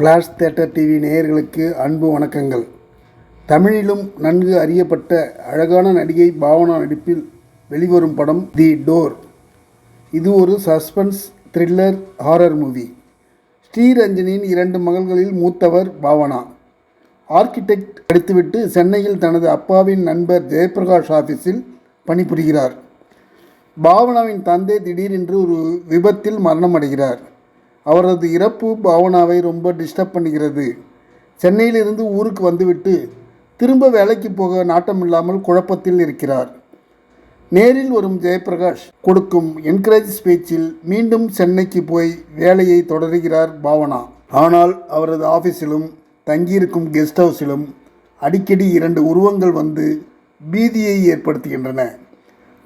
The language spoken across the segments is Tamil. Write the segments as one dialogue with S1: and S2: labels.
S1: ஃப்ளாஷ் தேட்டர் டிவி நேயர்களுக்கு அன்பு வணக்கங்கள். தமிழிலும் நன்கு அறியப்பட்ட அழகான நடிகை பாவனா நடிப்பில் வெளிவரும் படம் தி டோர் இது ஒரு சஸ்பென்ஸ் த்ரில்லர் ஹாரர் மூவி. ஸ்ரீரஞ்சனியின் இரண்டு மகள்களில் மூத்தவர் பாவனா. ஆர்கிடெக்ட் படித்துவிட்டு சென்னையில் தனது அப்பாவின் நண்பர் ஜெயபிரகாஷ் ஆஃபீஸில் பணிபுரிகிறார். பாவனாவின் தந்தை திடீரென்று ஒரு விபத்தில் மரணம் அடைகிறார் அவரது இறப்பு பாவனாவை ரொம்ப டிஸ்டர்ப் பண்ணுகிறது. சென்னையிலிருந்து ஊருக்கு வந்துவிட்டு திரும்ப வேலைக்கு போக நாட்டமில்லாமல் குழப்பத்தில் இருக்கிறார். நேரில் வரும் ஜெயபிரகாஷ் கொடுக்கும் என்கரேஜ் ஸ்பீச்சில் மீண்டும் சென்னைக்கு போய் வேலையை தொடருகிறார் பாவனா. ஆனால் அவரது ஆஃபீஸிலும் தங்கியிருக்கும் கெஸ்ட் ஹவுஸிலும் அடிக்கடி இரண்டு உருவங்கள் வந்து பீதியை ஏற்படுத்துகின்றன.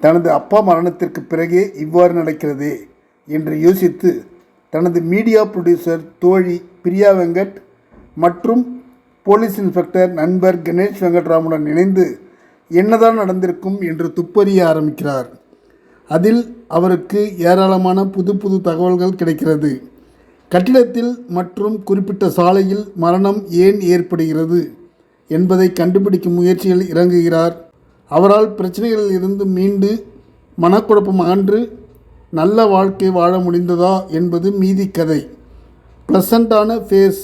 S1: தனது அப்பா மரணத்திற்கு பிறகே இவ்வாறு நடக்கிறதே என்று யோசித்து தனது மீடியா ப்ரொடியூசர் தோழி பிரியா வெங்கட் மற்றும் போலீஸ் இன்ஸ்பெக்டர் நண்பர் கணேஷ் வெங்கட்ராமுடன் இணைந்து என்னதான் நடந்திருக்கும் என்று துப்பறிய ஆரம்பிக்கிறார். அதில் அவருக்கு ஏராளமான புது புது தகவல்கள் கிடைக்கிறது. கட்டிடத்தில் மற்றும் குறிப்பிட்ட சாலையில் மரணம் ஏன் ஏற்படுகிறது என்பதை கண்டுபிடிக்கும் முயற்சியில் இறங்குகிறார். அவரால் பிரச்சனைகளில் இருந்து மீண்டு மனக்குழப்பம் அகன்று நல்ல வாழ்க்கை வாழ முடிந்ததா என்பது மீதி கதை. ப்ளசண்ட்டான ஃபேஸ்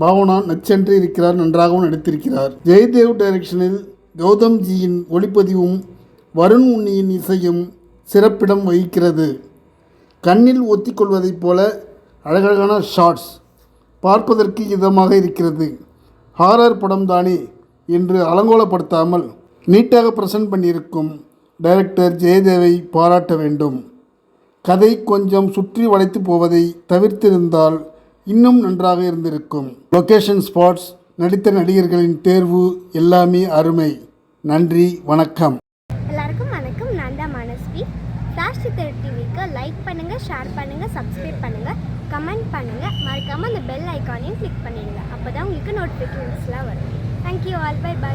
S1: பாவனா நச்சென்று இருக்கிறார் நன்றாகவும் நடித்திருக்கிறார். ஜெயதேவ் டைரக்ஷனில் கௌதம்ஜியின் ஒளிப்பதிவும் வருண் உன்னியின் இசையும் சிறப்பிடம் வகிக்கிறது. கண்ணில் ஒத்திக்கொள்வதைப் போல அழகழகான ஷார்ட்ஸ் பார்ப்பதற்கு இதமாக இருக்கிறது. ஹாரர் படம் தானே என்று அலங்கோலப்படுத்தாமல் நீட்டாக ப்ரெசன்ட் பண்ணியிருக்கும் டைரக்டர் ஜெயதேவை பாராட்ட வேண்டும். கதை கொஞ்சம் சுற்றி வளைத்து போவதை தவிர்த்திருந்தால் இன்னும் நன்றாக இருந்திருக்கும். லொகேஷன் ஸ்பாட்ஸ் நடித்த நடிகர்களின் தேர்வு எல்லாமே அருமை. நன்றி வணக்கம்.
S2: எல்லாருக்கும் வணக்கம். நான் தான் மனஸ்வி. ராஷ்டி சித்தர் டிவிக்கு லைக் பண்ணுங்கள் ஷேர் பண்ணுங்கள் சப்ஸ்கிரைப் பண்ணுங்கள் கமெண்ட் பண்ணுங்கள் மறக்காமல் அந்த பெல் ஐக்கானையும் கிளிக் பண்ணிடுங்க. அப்போ தான் உங்களுக்கு நோட்டிஃபிகேஷன்ஸ்லாம் வரும். Thank you all by by